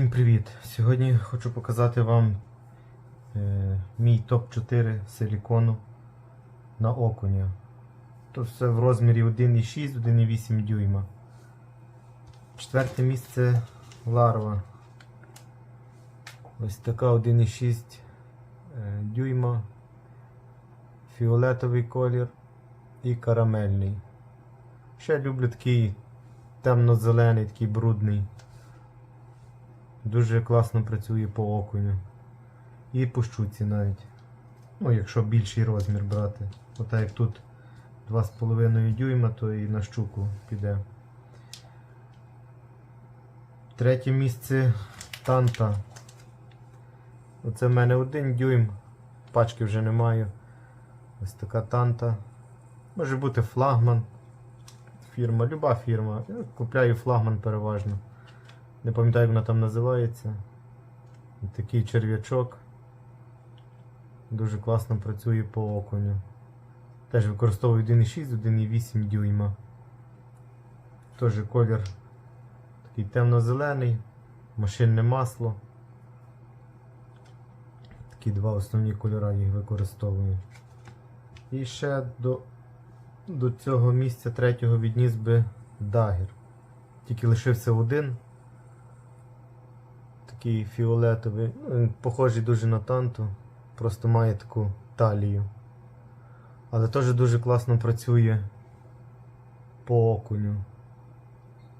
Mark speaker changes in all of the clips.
Speaker 1: Всім привіт! Сьогодні хочу показати вам е, мій топ-4 силікону на окуня. Тут все в розмірі 1,6, 1,8 дюйма. Четверте місце ларва. Ось така 1,6 е, дюйма, фіолетовий колір і карамельний. Ще люблю такий темно-зелений, такий брудний. Дуже класно працює по окуню. І по щуці навіть. Ну, якщо більший розмір брати. Ота як тут 2,5 дюйма, то і на щуку піде. Третє місце танта. Оце в мене один дюйм. Пачки вже не маю. Ось така танта. Може бути флагман. Фірма, люба фірма. Я купляю флагман переважно. Не пам'ятаю, як вона там називається. Такий черв'ячок. Дуже класно працює по окуню. Теж використовую 1,6, 1,8 дюйма. Теж колір такий темно-зелений, машинне масло. Такі два основні кольори їх використовую. І ще до, до цього місця третього відніс би дагер. Тільки лишився один такий фіолетовий. Похожий дуже на танту, просто має таку талію. Але теж дуже класно працює по окуню.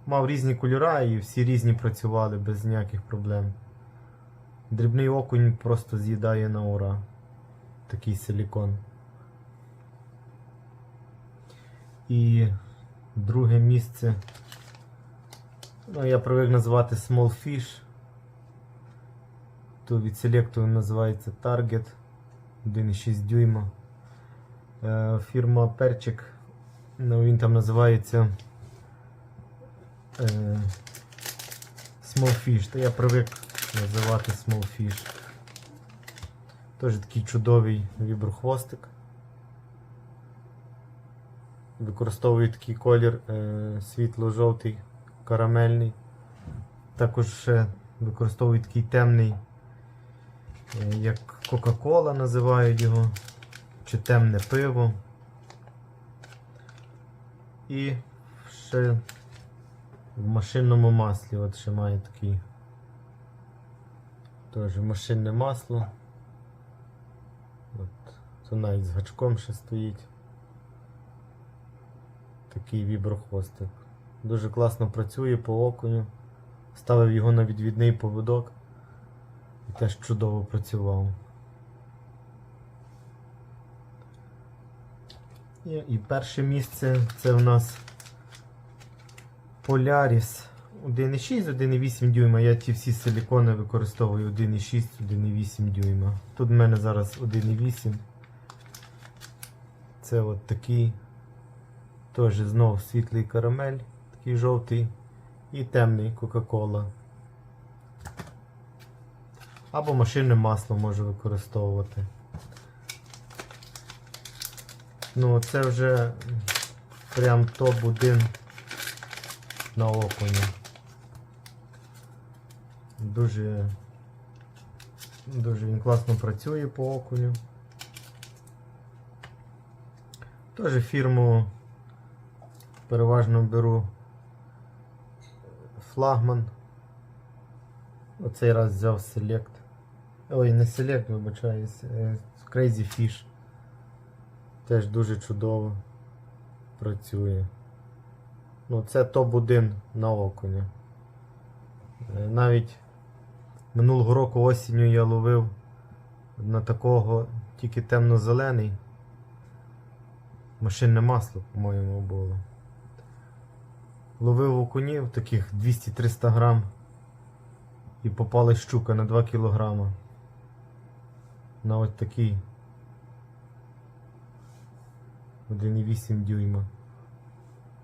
Speaker 1: Мав різні кольори і всі різні працювали без ніяких проблем. Дрібний окунь просто з'їдає на ура. Такий силікон. І друге місце. Ну, я привик називати Small Fish. То від селекту називається Target 1,6 дюйма. Е, Фірма Перчик. Ну, він там називається е, Small Fish. Та я привик називати Small Fish. Теж такий чудовий віброхвостик. Використовую такий колір е, світло-жовтий, карамельний. Також ще використовую такий темний як Кока-Кола називають його, чи темне пиво. І ще в машинному маслі от ще має такий теж машинне масло. От, Це навіть з гачком ще стоїть. Такий віброхвостик. Дуже класно працює по окуню. Ставив його на відвідний поводок. І теж чудово працював. І, перше місце це в нас Polaris 1,6, 1,8 дюйма. Я ті всі силікони використовую 1,6, 1,8 дюйма. Тут в мене зараз 1,8. Це от такий. Теж знов світлий карамель, такий жовтий. І темний Кока-Кола. Або машинне масло можу використовувати. Ну, це вже прям топ-1 на окуня. Дуже дуже він класно працює по окуню. Теж фірму переважно беру флагман. Оцей раз взяв Select. Ой, не Select, вибачаюсь, е, Crazy Fish. Теж дуже чудово працює. Ну, це топ-1 на окуня. Е, Навіть минулого року осінню я ловив на такого тільки темно-зелений. Машинне масло, по-моєму, було. Ловив окунів таких 200-300 грам. І попалась щука на 2 кілограма. На ось такий 1,8 дюйма.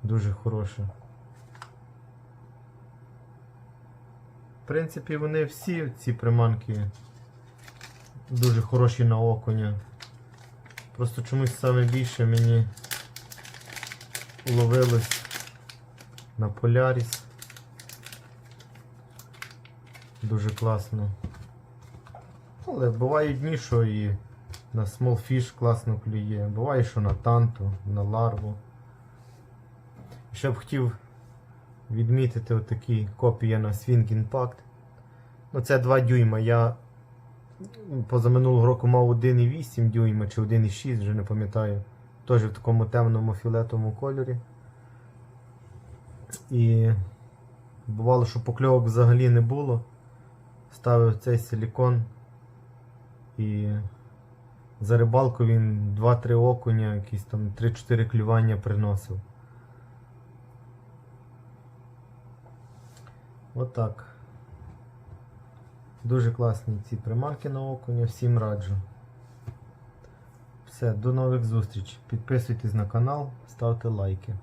Speaker 1: Дуже хороше. В принципі, вони всі ці приманки дуже хороші на окуня. Просто чомусь саме більше мені ловилось на Polaris. Дуже класно. Але бувають дні, що і на Small Fish класно клює. Буває, що на танту, на ларву. Ще б хотів відмітити отакі копії на Swing Impact. Ну, це 2 дюйма. Я позаминулого року мав 1,8 дюйма чи 1,6, вже не пам'ятаю. Теж в такому темному фіолетовому кольорі. І бувало, що покльовок взагалі не було. Ставив цей силікон і за рибалку він 2-3 окуня, якісь там 3-4 клювання приносив. Отак. Дуже класні ці приманки на окуня, всім раджу. Все, до нових зустрічей. Підписуйтесь на канал, ставте лайки.